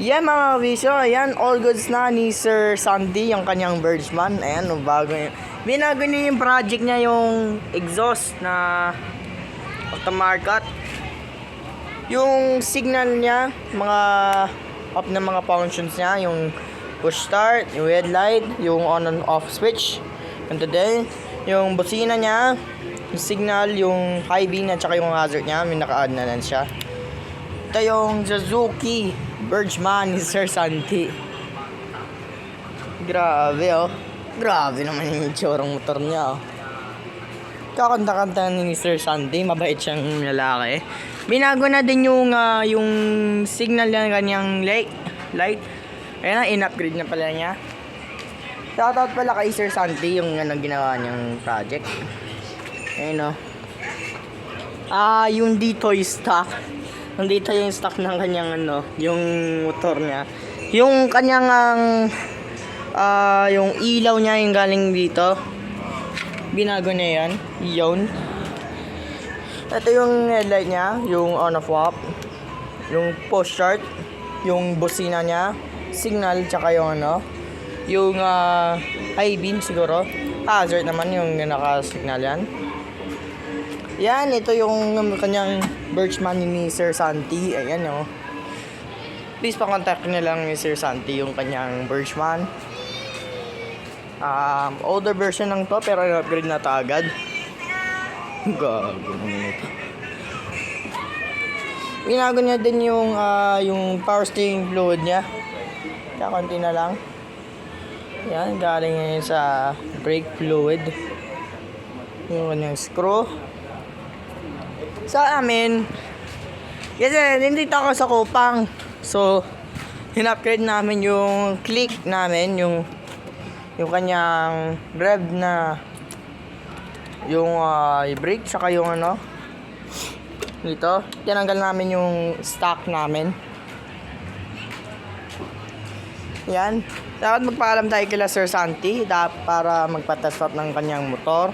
Yeah mga kabiso, ayan, all goods na ni Sir Sandy, yung kanyang Birdsman. Ayan, no, bago yun. Binago niya yung project niya, yung exhaust na aftermarket. Yung signal niya, mga off na mga functions niya, yung push start, yung headlight, yung on and off switch. Ganito din. Yung busina niya, yung signal, yung high beam at saka yung hazard niya, may naka-add na lang siya. Ito yung Suzuki Birchman ni Sir Santi. Grabe oh. Grabe naman yung itsurang motor niya oh. Kakanta-kanta ni Sir Santi, mabait siyang lalaki. Binago na din yung ah, yung signal ng kanyang light. light. Ayan in-upgrade na pala niya. Shoutout pala kay Sir Santi yung ano, ginawa niyang project. Ayun oh. Ah, yung dito yung stock. Nandito yung stock ng kanyang ano, yung motor niya. Yung kanyang ang ah, yung ilaw niya yung galing dito. Binago niya yan. Yun. Ito yung headlight niya, yung on off off. Yung push start, yung busina niya, signal tsaka yung ano, yung ah, high beam siguro. Hazard naman yung naka-signal yan. Yan, ito yung kanyang Birchman ni Sir Santi. Ayan, oh. Please pa-contact nyo lang ni Sir Santi yung kanyang Birchman. Um, older version lang to, pero upgrade na to agad. Gago naman ito. Binago niya din yung, ah, yung power steering fluid niya. Kakunti na lang. Yan, galing ngayon sa brake fluid. Yung kanyang screw sa amin, kasi nandito ako sa Kupang. So, in-upgrade namin yung click namin, yung yung kanyang rev na yung ah, brake saka yung ano dito. Tinanggal namin yung stock namin. Yan. Dapat magpaalam tayo kila Sir Santi da- para magpa-test out ng kanyang motor.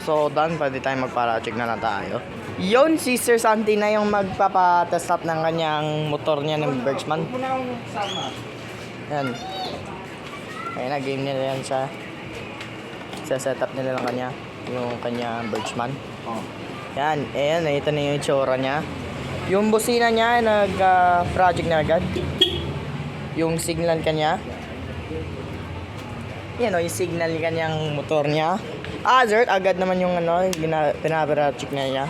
So done. Pwede tayo magpa-check na lang tayo yun si Sir Santi na yung magpapa-test out ng kanyang motor niya ng Birchman. Yan. Ayun na game nila yan sa sa setup nila lang kanya yung kanya Birchman. Yan ayan ito na yung itsura niya. Yung busina niya nag ah, project na agad. Yung signal kanya. Yan o, yung signal kanyang motor niya. Hazard, agad naman yung ano, pinaparachik na niya.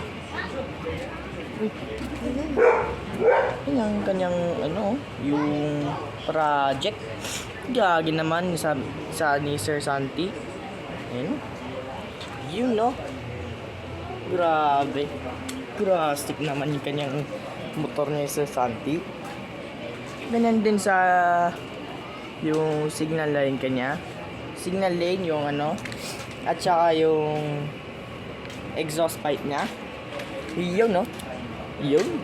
Yan ang kanyang ano, yung project. Gagi naman sa, sa ni Sir Santi. Ayun. Yun no. Grabe. Drastic naman yung kanyang motor ni Sir Santi. Ganyan din sa yung signal line kanya. Signal lane yung ano. At saka yung exhaust pipe niya. Yun no. Yun.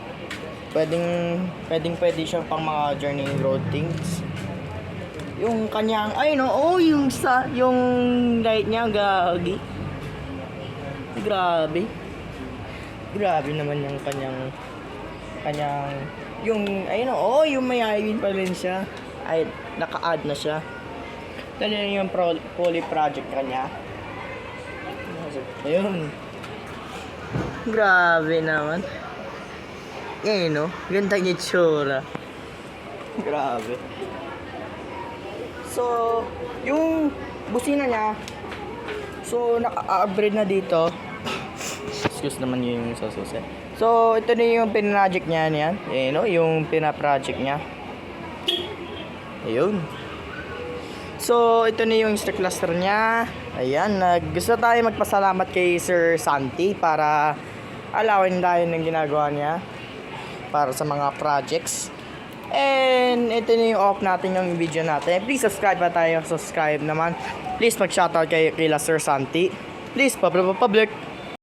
Pwedeng, pwedeng pwede siya pang mga journey road things. Yung kanyang, ay no, oh, yung sa, yung light niya, gagi. Grabe. Grabe naman yung kanyang, kanyang, yung, ayun oh, yung may iWin pa rin siya. Ay, naka-add na siya. Dali yung pro, poly project kanya. Ayun. Grabe naman. Ngayon, no? Ganda yung itsura. Grabe. So, yung busina niya, so, naka-upgrade na dito. Excuse naman yung sa susi. So, ito na yung pin-project niya niyan. Eh, no? Yung pina-project niya. Ayun. So, ito na yung stick cluster niya. Ayan, nag gusto tayo magpasalamat kay Sir Santi para alawin tayo ng ginagawa niya para sa mga projects. And ito na yung off natin yung video natin. Please subscribe pa tayo. Subscribe naman. Please mag-shoutout kay, kay Sir Santi. Please, public.